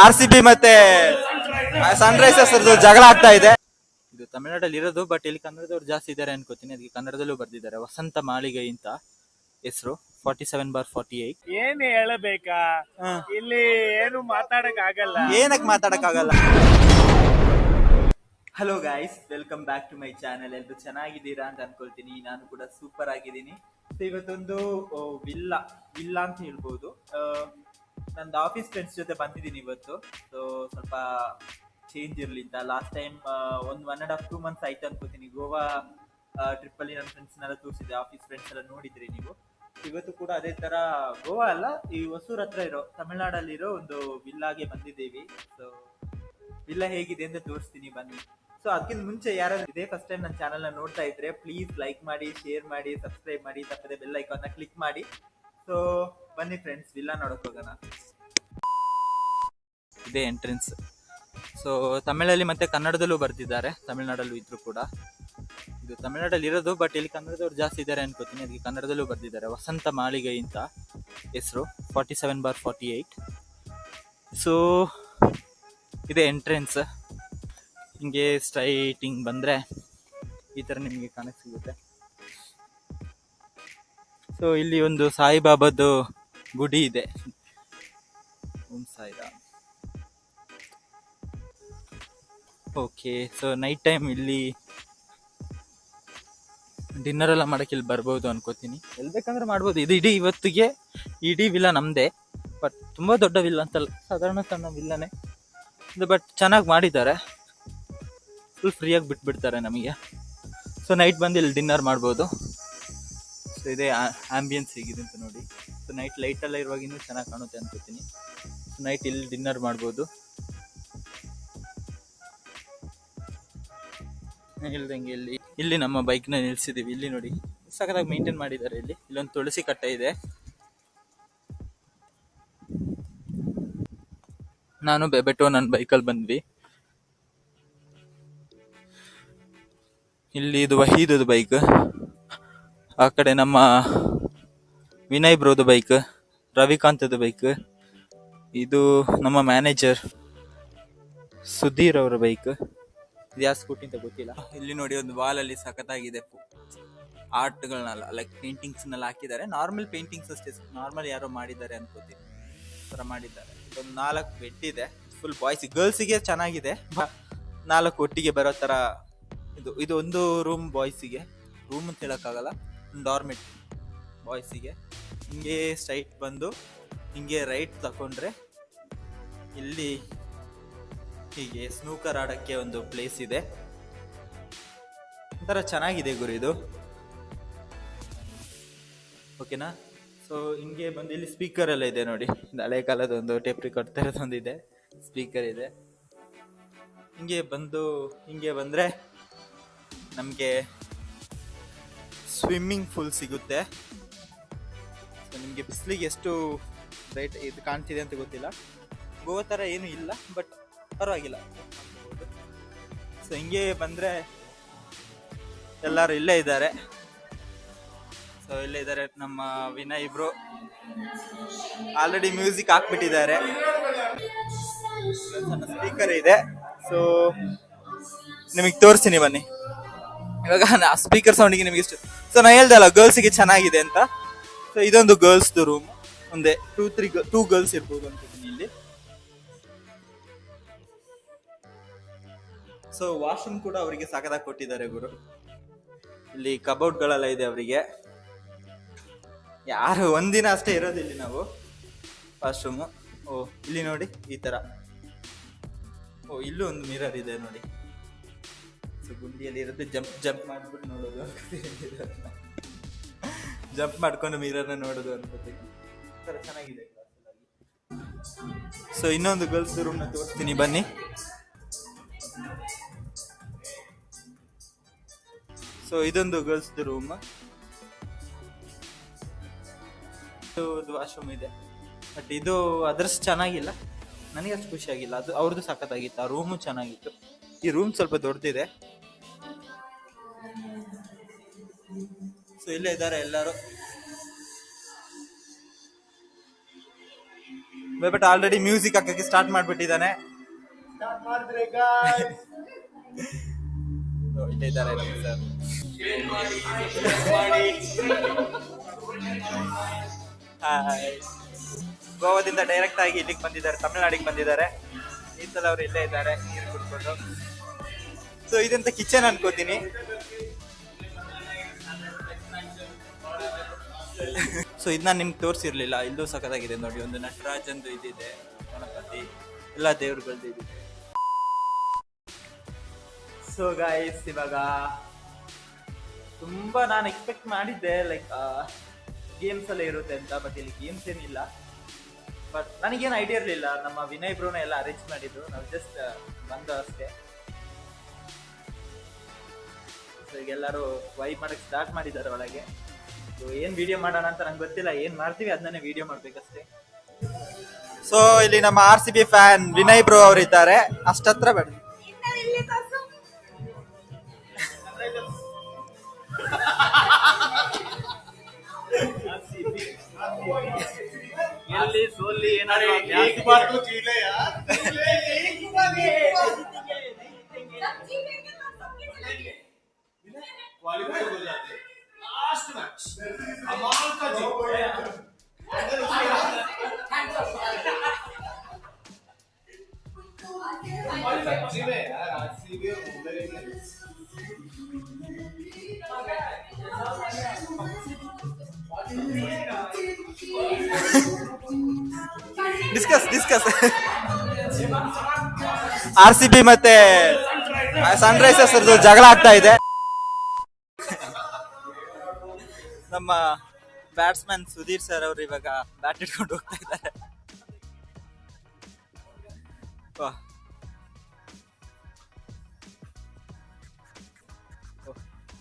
R C B ಮತ್ತೆ Sunrisers ಜಗಳ ಆಗ್ತಾ ಇದೆ. ಇದು ತಮಿಳ್ನಾಡಲ್ಲಿ ಇರೋದು ಬಟ್ ಇಲ್ಲಿ ಕನ್ನಡದವ್ರು ಜಾಸ್ತಿ ಇದ್ದಾರೆ ಅನ್ಕೋತೀನಿ. ಅದಕ್ಕೆ ಕನ್ನಡದಲ್ಲೂ ಬರ್ದಿದ್ದಾರೆ. ವಸಂತ ಮಾಳಿಗೆ ಅಂತ ಹೆಸರು forty seven bar forty eight ಏನ್ ಹೇಳಬೇಕಾ? ಇಲ್ಲಿ ಏನು ಮಾತಾಡಕ್ ಆಗಲ್ಲ ಏನಕ್ಕೆ ಮಾತಾಡಕ್ಕಾಗಲ್ಲ? Hello guys welcome back to my channel ಎಲ್ರು ಚೆನ್ನಾಗಿದ್ದೀರಾ ಅಂತ ಅನ್ಕೊಳ್ತೀನಿ. ನಾನು ಕೂಡ ಸೂಪರ್ ಆಗಿದ್ದೀನಿ. ಸೊ ಇವತ್ತೊಂದು ವಿಲ್ಲ ವಿಲ್ಲ ಅಂತ ಹೇಳ್ಬೋದು. ನಂದು ಆಫೀಸ್ ಫ್ರೆಂಡ್ಸ್ ಜೊತೆ ಬಂದಿದ್ದೀನಿ ಇವತ್ತು. ಸೊ ಸ್ವಲ್ಪ ಚೇಂಜ್ ಇರಲಿ ಅಂತ. ಲಾಸ್ಟ್ ಟೈಮ್ ಒಂದು one and half two months ಆಯ್ತು ಅನ್ಕೋತೀನಿ. ಗೋವಾ ಟ್ರಿಪ್ಪಲ್ಲಿ ನನ್ನ ಫ್ರೆಂಡ್ಸ್ನೆಲ್ಲ ತೋರಿಸಿದೆ ಆಫೀಸ್ ಫ್ರೆಂಡ್ಸ್ ಎಲ್ಲ ನೋಡಿದ್ರಿ ನೀವು. ಇವತ್ತು ಕೂಡ ಅದೇ ತರ ಗೋವಾ ಅಲ್ಲ, ಈ ಹೊಸೂರ್ ಹತ್ರ ಇರೋ, ತಮಿಳ್ನಾಡಲ್ಲಿರೋ ಒಂದು ವಿಲ್ಲಾಗೆ ಬಂದಿದ್ದೀವಿ. ಸೊ ವಿಲ್ಲಾ ಹೇಗಿದೆ ಅಂತ ತೋರಿಸ್ತೀನಿ ಬನ್ನಿ. ಸೊ ಅದಕ್ಕಿಂತ ಮುಂಚೆ ಯಾರಾದ್ರೂ ಇದೇ ಫಸ್ಟ್ ಟೈಮ್ ನನ್ನ ಚಾನಲ್ನ ನೋಡ್ತಾ ಇದ್ರೆ ಪ್ಲೀಸ್ ಲೈಕ್ ಮಾಡಿ ಶೇರ್ ಮಾಡಿ ಸಬ್ಸ್ಕ್ರೈಬ್ ಮಾಡಿ ತಪ್ಪದೆ ಬೆಲ್ ಐಕಾನ್ ಕ್ಲಿಕ್ ಮಾಡಿ. ಸೊ ಬನ್ನಿ ಫ್ರೆಂಡ್ಸ್ ವಿಲ್ಲಾ ನೋಡಕ್ ಹೋಗೋಣ. ಇದೇ ಎಂಟ್ರೆನ್ಸ್ ಸೊ ತಮಿಳಲ್ಲಿ ಮತ್ತೆ ಕನ್ನಡದಲ್ಲೂ ಬರ್ತಿದ್ದಾರೆ ತಮಿಳ್ನಾಡಲ್ಲೂ ಇದ್ರು ಕೂಡ. ಇದು ತಮಿಳ್ನಾಡಲ್ಲಿ ಇರೋದು ಬಟ್ ಇಲ್ಲಿ ಕನ್ನಡದವ್ರು ಜಾಸ್ತಿ ಇದ್ದಾರೆ ಅನ್ಕೋತೀನಿ. ಅದಕ್ಕೆ ಕನ್ನಡದಲ್ಲೂ ಬರ್ತಿದ್ದಾರೆ ವಸಂತ ಮಾಳಿಗೆ ಅಂತ ಹೆಸರು forty seven bar forty eight so ಇದೆ ಎಂಟ್ರೆನ್ಸ್ ಹಿಂಗೆ ಸ್ಟ್ರೈಟ್ ಹಿಂಗೆ ಬಂದರೆ ಈ ಥರ ನಿಮಗೆ ಕಾಣಕ್ಕೆ ಸಿಗುತ್ತೆ. ಸೊ ಇಲ್ಲಿ ಒಂದು ಸಾಯಿಬಾಬಾದು ಗುಡಿ ಇದೆ. ಓಂ Sairam. Okay so night time ಇಲ್ಲಿ ಡಿನ್ನರ್ ಎಲ್ಲ ಮಾಡಕ್ಕೆ ಇಲ್ಲಿ ಬರ್ಬೋದು ಅನ್ಕೋತೀನಿ. ಎಲ್ಲಿ ಬೇಕಂದ್ರೆ ಮಾಡ್ಬೋದು. ಇದು ಇಡೀ ಇವತ್ತಿಗೆ ಇಡೀ ವಿಲ್ಲ ನಮ್ಮದೇ ಬಟ್ ತುಂಬ ದೊಡ್ಡ ವಿಲ್ಲ ಅಂತಲ್ಲ, ಸಾಧಾರಣ ಸಣ್ಣ ವಿಲ್ಲನೇ ಇದು ಬಟ್ ಚೆನ್ನಾಗಿ ಮಾಡಿದ್ದಾರೆ. ಫುಲ್ ಫ್ರೀಯಾಗಿ ಬಿಟ್ಬಿಡ್ತಾರೆ ನಮಗೆ. ಸೊ ನೈಟ್ ಬಂದು ಇಲ್ಲಿ ಡಿನ್ನರ್ ಮಾಡ್ಬೋದು. ಸೊ ಇದೇ ಆ್ಯಂಬಿಯನ್ಸ್ ಹೇಗಿದೆ ಅಂತ ನೋಡಿ. ಸೊ ನೈಟ್ ಲೈಟೆಲ್ಲ ಇರುವಾಗ ಇನ್ನೂ ಚೆನ್ನಾಗಿ ಕಾಣುತ್ತೆ ಅನ್ಕೋತೀನಿ. ಸೊ ನೈಟ್ ಇಲ್ಲಿ ಡಿನ್ನರ್ ಮಾಡ್ಬೋದು. ಹೇಳ್ದಂಗೆ ಇಲ್ಲಿ. ಇಲ್ಲಿ ನಮ್ಮ ಬೈಕ್ನ ನಿಲ್ಸಿದೀವಿ. ಇಲ್ಲಿ ನೋಡಿ, ಸಖತ್ತಾಗಿ ಮೇಂಟೈನ್ ಮಾಡಿದ್ದಾರೆ ಇಲ್ಲಿ. ಇಲ್ಲೊಂದು ತುಳಸಿ ಕಟ್ಟೆ ಇದೆ. ನಾನು ಬೆಬೆಟೋ ನನ್ನ ಬೈಕಲ್ಲಿ ಬಂದ್ವಿ. ಇಲ್ಲಿ ಇದು ವಹೀದದು ಬೈಕ್ ಆ ಕಡೆ ನಮ್ಮ ವಿನಯ್ ಬ್ರೋದು ಬೈಕ್ ರವಿಕಾಂತದ ಬೈಕ್ ಇದು ನಮ್ಮ ಮ್ಯಾನೇಜರ್ ಸುಧೀರ್ ಅವರ ಬೈಕ್ ಯಾವ ಸ್ಕೂಟಿ ಅಂತ ಗೊತ್ತಿಲ್ಲ. ಇಲ್ಲಿ ನೋಡಿ ಒಂದು ವಾಲ್ ಅಲ್ಲಿ ಸಖತ್ತಾಗಿದೆ ಆರ್ಟ್ಗಳನ್ನೆಲ್ಲ ಲೈಕ್ ಪೇಂಟಿಂಗ್ಸ್ನೆಲ್ಲ ಹಾಕಿದ್ದಾರೆ. ನಾರ್ಮಲ್ ಪೇಂಟಿಂಗ್ಸ್ ಅಷ್ಟೇ ನಾರ್ಮಲ್ ಯಾರೋ ಮಾಡಿದ್ದಾರೆ ಅನ್ಕೋತೀನಿ ಥರ ಮಾಡಿದ್ದಾರೆ. ಒಂದು ನಾಲ್ಕು ಬೆಡ್ ಇದೆ. ಫುಲ್ ಬಾಯ್ಸ್ ಗರ್ಲ್ಸಿಗೆ ಚೆನ್ನಾಗಿದೆ. ನಾಲ್ಕು ಒಟ್ಟಿಗೆ ಬರೋ ಥರ ಇದು ಇದು ಒಂದು ರೂಮ್ ಬಾಯ್ಸಿಗೆ ರೂಮ್ ಅಂತ ಹೇಳೋಕ್ಕಾಗಲ್ಲ ಡಾರ್ಮೆಟ್ ಬಾಯ್ಸಿಗೆ ಹಿಂಗೆ ಸ್ಟ್ರೈಟ್ ಬಂದು, ಹಿಂಗೆ ರೈಟ್ ತಗೊಂಡ್ರೆ ಇಲ್ಲಿ ಹೀಗೆ ಸ್ನೂಕರ್ ಆಡೋಕ್ಕೆ ಒಂದು ಪ್ಲೇಸ್ ಇದೆ. ಒಂಥರ ಚೆನ್ನಾಗಿದೆ ಗುರು ಇದು. ಓಕೆನಾ ಸೊ ಹಿಂಗೆ ಬಂದು ಇಲ್ಲಿ ಸ್ಪೀಕರ್ ಎಲ್ಲ ಇದೆ ನೋಡಿ. ಹಳೆ ಕಾಲದ ಒಂದು ಟೇಪ್ ರಿಕಾರ್ಡ್ ಇದೆ ಸ್ಪೀಕರ್ ಇದೆ. ಹಿಂಗೆ ಬಂದು, ಹಿಂಗೆ ಬಂದರೆ ನಮಗೆ ಸ್ವಿಮ್ಮಿಂಗ್ ಫುಲ್ ಸಿಗುತ್ತೆ. ಸೊ ನಿಮಗೆ ಬಿಸಿಲಿಗೆ ಎಷ್ಟು ರೈಟ್ ಇದು ಕಾಣ್ತಿದೆ ಅಂತ ಗೊತ್ತಿಲ್ಲ. ಗೋವಾ ಥರ ಏನೂ ಇಲ್ಲ ಬಟ್ ಪರವಾಗಿಲ್ಲ. ಸೊ ಹಿಂಗೆ ಬಂದರೆ ಎಲ್ಲರೂ ಇಲ್ಲೇ ಇದ್ದಾರೆ. ಸೊ ಇಲ್ಲೇ ಇದ್ದಾರೆ ನಮ್ಮ ವಿನಯ್ ಇಬ್ರು. ಆಲ್ರೆಡಿ ಮ್ಯೂಸಿಕ್ ಹಾಕ್ಬಿಟ್ಟಿದ್ದಾರೆ. ಸ್ಪೀಕರ್ ಇದೆ. ಸೊ ನಿಮಗೆ ತೋರಿಸ್ತೀನಿ ಬನ್ನಿ. ಇವಾಗ ನಾ ಸ್ಪೀಕರ್ ಸೌಂಡಿಗೆ ನಿಮಗೆ ಇಷ್ಟ ಸೊ ನಾ ಹೇಳ್ದಲ್ಲ ಗರ್ಲ್ಸಿಗೆ ಚೆನ್ನಾಗಿದೆ ಅಂತ. ಸೊ ಇದೊಂದು ಗರ್ಲ್ಸ್ದು ರೂಮ್ ಒಂದೇ ಟೂ ತ್ರೀ ಟೂ ಗರ್ಲ್ಸ್ ಇರ್ಬೋದು ಅನ್ಕೋತೀನಿ ಸೊ ವಾಶ್ರೂಮ್ ಕೂಡ ಅವರಿಗೆ ಸಾಕದಾಗಿ ಕೊಟ್ಟಿದ್ದಾರೆ ಗುರು. ಇಲ್ಲಿ ಕಬೌಟ್ಗಳೆಲ್ಲ ಇದೆ ಅವರಿಗೆ. ಯಾರು ಒಂದಿನ ಅಷ್ಟೇ ಇರೋದಿಲ್ಲ ನಾವು. ವಾಶ್ರೂಮು ಓ, ಇಲ್ಲಿ ನೋಡಿ, ಈ ತರ. ಓ, ಇಲ್ಲೂ ಒಂದು ಮಿರರ್ ಇದೆ ನೋಡಿ. ಸೊ ಗುಂಡಿಯಲ್ಲಿ ಇರುತ್ತೆ ಜಂಪ್ ಜಂಪ್ ಮಾಡ್ಬಿಟ್ಟು ನೋಡೋದು ಜಂಪ್ ಮಾಡ್ಕೊಂಡು ಮಿರರ್ನ ನೋಡೋದು ಅನ್ಕೋತೀನಿ ಚೆನ್ನಾಗಿದೆ ಸೊ ಇನ್ನೊಂದು ಗರ್ಲ್ಸ್ ರೂಮ್ನ ತೋರಿಸ್ತೀನಿ, ಬನ್ನಿ. ಸೊ ಇದೊಂದು ಗರ್ಲ್ಸ್ ರೂಮ್ ವಾಶ್ರೂಮ್ ಇದೆ ಬಟ್ ಇದು. ಅದ್ರಷ್ಟು ಚೆನ್ನಾಗಿಲ್ಲ. ನನಗೆ ಅಷ್ಟು ಖುಷಿಯಾಗಿಲ್ಲ ಅದು ಅವ್ರದ್ದು ಸಖತ್ತಾಗಿತ್ತು. ಆ ರೂಮು ಚೆನ್ನಾಗಿತ್ತು. ಈ ರೂಮ್ ಸ್ವಲ್ಪ ದೊಡ್ಡದಿದೆ ಸೊ ಇಲ್ಲೇ ಇದ್ದಾರೆ ಎಲ್ಲರೂ. ಬಟ್ ಆಲ್ರೆಡಿ ಮ್ಯೂಸಿಕ್ ಹಾಕಕ್ಕೆ ಸ್ಟಾರ್ಟ್ ಮಾಡ್ಬಿಟ್ಟಿದ್ದಾನೆ. sir. ಗೋವಾದಿಂದ ಡೈರೆಕ್ಟ್ ಆಗಿ ಇಲ್ಲಿಗೆ ಬಂದಿದ್ದಾರೆ, ತಮಿಳ್ನಾಡಿಗೆ ಬಂದಿದ್ದಾರೆ. ಈ ಸಲ ಅವ್ರು ಇಲ್ಲೇ ಇದ್ದಾರೆ, ನೀರು ಕುಡ್ಕೊಂಡು. ಸೊ ಇದಂತ ಕಿಚನ್ ಅನ್ಕೋತೀನಿ. ಸೊ ಇದನ್ನ ನಿಮ್ಗೆ ತೋರಿಸಿರ್ಲಿಲ್ಲ ಇಲ್ಲೂ ಸಖತ್ತಾಗಿದೆ ನೋಡಿ, ಒಂದು ನಟರಾಜಂದು ಇದಿದೆ, ಗಣಪತಿ, ಎಲ್ಲ ದೇವ್ರುಗಳ್ದು ಇದಿದೆ. ಸೊ ಗಾಯ್ಸ್ ಇವಾಗ ತುಂಬಾ ನಾನು ಎಕ್ಸ್ಪೆಕ್ಟ್ ಮಾಡಿದ್ದೆ ಲೈಕ್ ಗೇಮ್ಸ್ ಎಲ್ಲ ಇರುತ್ತೆ ಅಂತ ಬಟ್ ಇಲ್ಲಿ ಗೇಮ್ಸ್ ಏನಿಲ್ಲ. ಬಟ್ ನನಗೇನು ಐಡಿಯಾ ಇರಲಿಲ್ಲ. ನಮ್ಮ ವಿನಯ್ ಬ್ರೋನ ಎಲ್ಲ ಅರೇಂಜ್ ಮಾಡಿದ್ದು. ನಾವು ಜಸ್ಟ್ ಬಂದು ಅಷ್ಟೇ. ಸೊ ಈಗ ಎಲ್ಲರೂ ವೈಪ್ ಮಾಡೋಕ್ಕೆ ಸ್ಟಾರ್ಟ್ ಮಾಡಿದ್ದಾರೆ ಒಳಗೆ. ಸೊ ಏನು ವಿಡಿಯೋ ಮಾಡೋಣ ಅಂತ ನಂಗೆ ಗೊತ್ತಿಲ್ಲ. ಏನು ಮಾಡ್ತೀವಿ ಅದನ್ನೇ ವಿಡಿಯೋ ಮಾಡಬೇಕಷ್ಟೇ. ಸೊ ಇಲ್ಲಿ ನಮ್ಮ R C B fan Vinay bro ಅವರಿದ್ದಾರೆ. ಅಷ್ಟತ್ರ ಬೇಡ ಎಲ್ಲಿ ಸೋಲ್ಲಿ ಏನಾದ್ರು एक बार तो जी ले यार क्वालिफाई हो जाते लास्ट मैच कमाल का जीत जीवे यार आरसीबी और Mumbai Indians discuss discuss R C B ಮತ್ತೆ ಸನ್ ರೈಸರ್ಸ್ ಜಗಳ ಆಗ್ತಾ ಇದೆ. ನಮ್ಮ ಬ್ಯಾಟ್ಸ್ಮನ್ ಸುಧೀರ್ ಸರ್ ಅವರು ಇವಾಗ ಬ್ಯಾಟ್ ಇಟ್ಕೊಂಡು ಹೋಗ್ತಾ ಇದ್ದಾರೆ.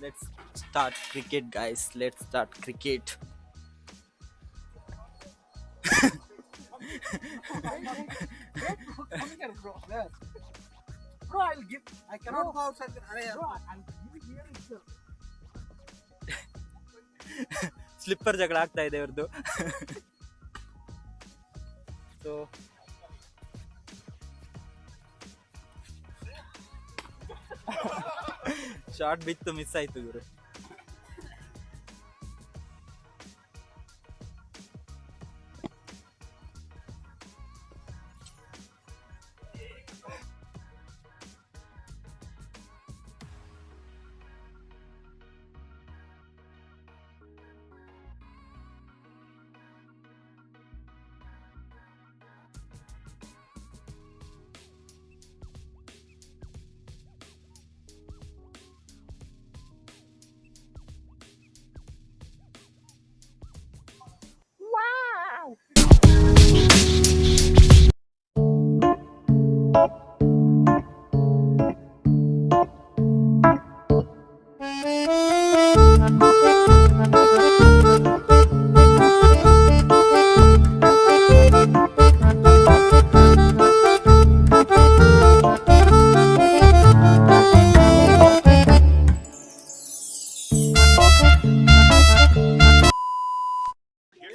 Let's start cricket guys let's start cricket Bro, Where? Bro, I'll give. I cannot go outside. Bro, I'll give here itself. Slipper ಜಗಳ ಆಗ್ತಾ ಇದೆ ಇವ್ರದ್ದು ಸೊ ಶಾರ್ಟ್ ಬಿತ್ತು ಮಿಸ್ ಆಯ್ತು ಗುರು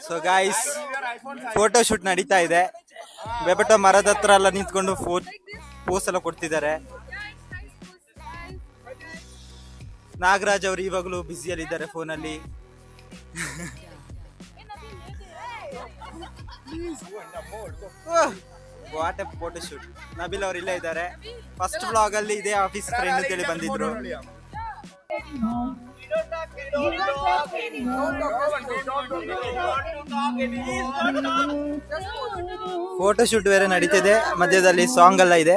ಸೊ ಗಾಯ್ಸ್ ಫೋಟೋ ಶೂಟ್ ನಡೀತಾ ಇದೆ. ಬೆಬಟ ಮರದ ಹತ್ರ ಎಲ್ಲ ನಿಂತ್ಕೊಂಡು ಪೋಸ್ ಎಲ್ಲ ಕೊಡ್ತಿದ್ದಾರೆ. ನಾಗರಾಜ್ ಅವರು ಇವಾಗಲೂ ಬ್ಯುಸಿಯಲ್ಲಿ ಇದ್ದಾರೆ ಫೋನಲ್ಲಿ what a photo shoot Nabil ಅವರು ಇಲ್ಲೇ ಇದ್ದಾರೆ. ಫಸ್ಟ್ ಬ್ಲಾಗ್ ಅಲ್ಲಿ ಇದೇ ಆಫೀಸ್ ಫ್ರೆಂಡ್ ಅಂತೇಳಿ ಬಂದಿದ್ರು. ಫೋಟೋ ಶೂಟ್ ಬೇರೆ ನಡೀತಿದೆ. ಮಧ್ಯದಲ್ಲಿ ಸಾಂಗ್ ಎಲ್ಲ ಇದೆ.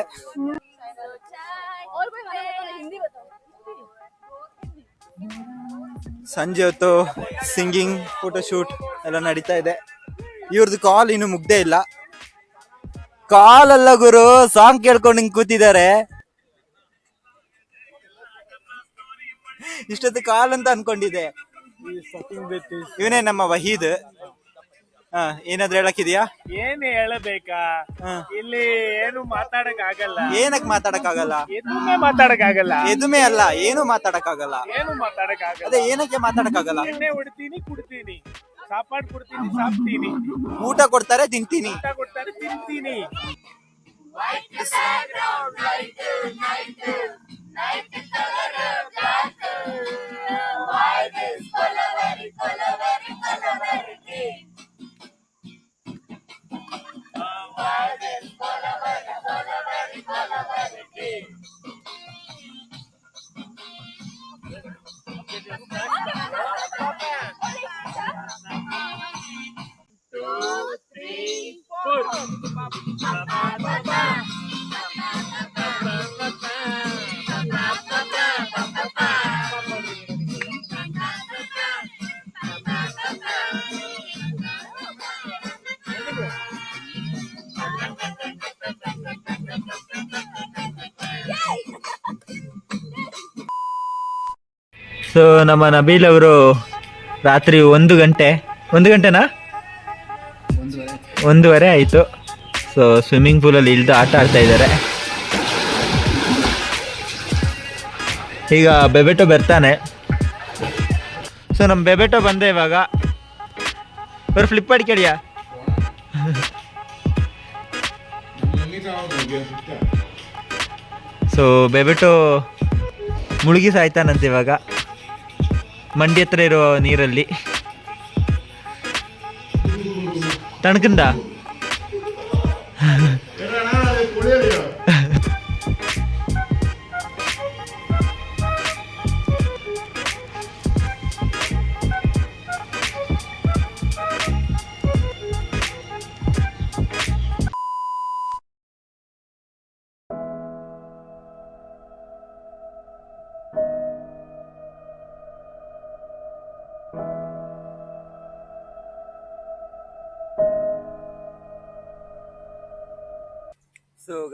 ಸಂಜೆ ಹೊತ್ತು ಸಿಂಗಿಂಗ್ ಫೋಟೋ ಶೂಟ್ ಎಲ್ಲ ನಡೀತಾ ಇದೆ. ಇವ್ರದ್ದು ಕಾಲ್ ಇನ್ನು ಮುಗ್ದೇ ಇಲ್ಲ. ಕಾಲ್ ಅಲ್ಲ ಗುರು ಸಾಂಗ್ ಕೇಳ್ಕೊಂಡು ಹಿಂಗ್ ಕೂತಿದ್ದಾರೆ. ಇಷ್ಟೊತ್ತು ಕಾಲ್ ಅಂತ ಅನ್ಕೊಂಡಿದೆ ಇವನೇ ನಮ್ಮ ವಹೀದ್. ಹಾ ಏನಾದ್ರು ಹೇಳಕ್ಕಿದ್ಯಾ? ಏನ್ ಹೇಳಬೇಕಾ? ಹಾ. ಇಲ್ಲಿ ಏನು ಮಾತಾಡಕ್ ಆಗಲ್ಲ ಏನಕ್ ಮಾತಾಡಕ್ ಆಗಲ್ಲ ಎದುಮೆ ಮಾತಾಡಕ್ ಆಗಲ್ಲ ಎದುಮೆ ಅಲ್ಲ ಏನು ಮಾತಾಡಕ್ ಆಗಲ್ಲ ಏನು ಮಾತಾಡಕ್ ಆಗಲ್ಲ ಅದೇ ಏನಕ್ಕೆ ಮಾತಾಡಕ್ ಆಗಲ್ಲ ಎಣ್ಣೆ ಹೊಡಿತೀನಿ ಕುಡ್ತೀನಿ. ಸಾಪಾಡ್ ಕೊಡ್ತೀನಿ ಸಾಪ್ತೀನಿ. ಊಟ ಕೊಡ್ತಾರೆ ತಿಂತೀನಿ. ಊಟ ಕೊಡ್ತಾರೆ ತಿಂತೀನಿ. White is color, very color, very color, very green. So ನಮ್ಮ ನಬೀಲ್ ಅವರು ರಾತ್ರಿ ಒಂದು ಗಂಟೆ, ಒಂದು ಗಂಟೆನಾ? ಒಂದೂವರೆ ಆಯಿತು. ಸೊ ಸ್ವಿಮ್ಮಿಂಗ್ ಪೂಲಲ್ಲಿ ಇಳಿದು ಆಟ ಆಡ್ತಾ ಇದ್ದಾರೆ. ಈಗ ಬೆಬೆಟೋ ಬರ್ತಾನೆ. ಸೊ ನಮ್ಮ ಬೆಬೆಟೋ ಬಂದೆ ಇವಾಗ. ಅವ್ರು ಫ್ಲಿಪ್ಕಾರ್ಟ್ ಕೇಳಿಯಾ ಸೊ ಬೆಬೆಟೋ ಮುಳುಗಿ ಸಾಯ್ತಾನಂತೆ ಇವಾಗ. ಮಂಡಿ ಹತ್ರ ಇರೋ ನೀರಲ್ಲಿ. ತಣಕಂದ?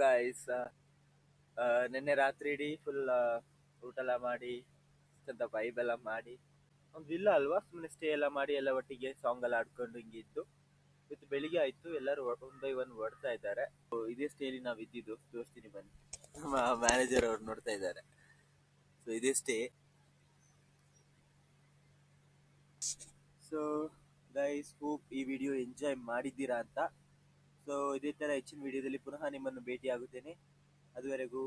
ಗಾಯ್ಸ್ ನಿನ್ನೆ ರಾತ್ರಿ ಇಡೀ ಫುಲ್ ಊಟ ಎಲ್ಲ ಮಾಡಿ ಚಂದ ವೈಬ್ ಎಲ್ಲ ಮಾಡಿ ಒಂದು ಇಲ್ಲ ಅಲ್ವಾ ಸುಮ್ಮನೆ ಸ್ಟೇ ಎಲ್ಲ ಮಾಡಿ ಎಲ್ಲ ಒಟ್ಟಿಗೆ ಸಾಂಗ್ ಎಲ್ಲ ಆಡ್ಕೊಂಡು ಹಿಂಗಿದ್ದು ಇವತ್ತು ಬೆಳಿಗ್ಗೆ ಆಯ್ತು, ಎಲ್ಲರೂ ಒನ್ ಬೈ ಒನ್ ಹೊಡ್ತಾ ಇದ್ದಾರೆ. ಇದೇ ಸ್ಟೇಲಿ ನಾವು ಇದ್ದಿದ್ದು, ತೋರಿಸ್ತೀನಿ ಬನ್ನಿ. ನಮ್ಮ ಮ್ಯಾನೇಜರ್ ಅವ್ರು ನೋಡ್ತಾ ಇದ್ದಾರೆ. ಸೊ ಇದೇ ಸ್ಟೇ ಸೊ ಗೈಸ್ ಹೋಪ್ ಈ ವಿಡಿಯೋ ಎಂಜಾಯ್ ಮಾಡಿದ್ದೀರಾ ಅಂತ. ಸೊ ಇದೇ ಥರ ಹೆಚ್ಚಿನ ವಿಡಿಯೋದಲ್ಲಿ ಪುನಃ ನಿಮ್ಮನ್ನು ಭೇಟಿಯಾಗುತ್ತೇನೆ. ಅದುವರೆಗೂ